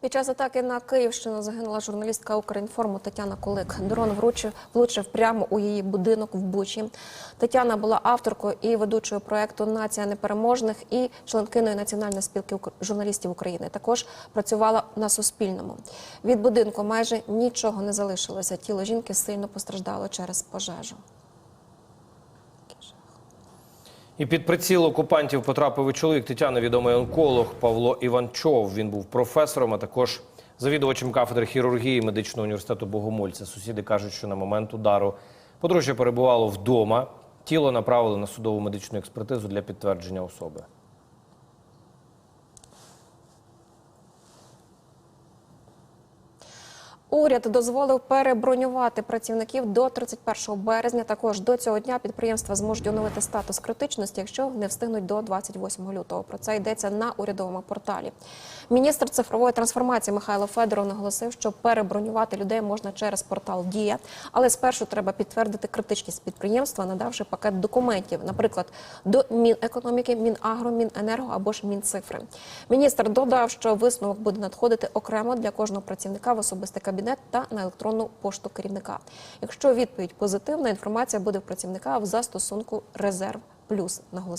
Під час атаки на Київщину загинула журналістка Укрінформу Тетяна Кулик. Дрон вручив влучив прямо у її будинок в Бучі. Тетяна була авторкою і ведучою проекту Нація непереможних і членкиною Національної спілки журналістів України. Також працювала на Суспільному. Від будинку майже нічого не залишилося. Тіло жінки сильно постраждало через пожежу. І під приціл окупантів потрапив і чоловік Тетяни, відомий онколог Павло Іванчов. Він був професором, а також завідувачем кафедри хірургії медичного університету Богомольця. Сусіди кажуть, що на момент удару подружжя перебувало вдома. Тіло направили на судову медичну експертизу для підтвердження особи. Уряд дозволив перебронювати працівників до 31 березня. Також до цього дня підприємства зможуть оновити статус критичності, якщо не встигнуть до 28 лютого. Про це йдеться на урядовому порталі. Міністр цифрової трансформації Михайло Федоров наголосив, що перебронювати людей можна через портал Дія, але спершу треба підтвердити критичність підприємства, надавши пакет документів, наприклад, до Мінекономіки, Мінагро, Міненерго або ж Мінцифри. Міністр додав, що висновок буде надходити окремо для кожного працівника в особистий кабінет та на електронну пошту керівника. Якщо відповідь позитивна, інформація буде в працівника в застосунку Резерв Плюс наголосив.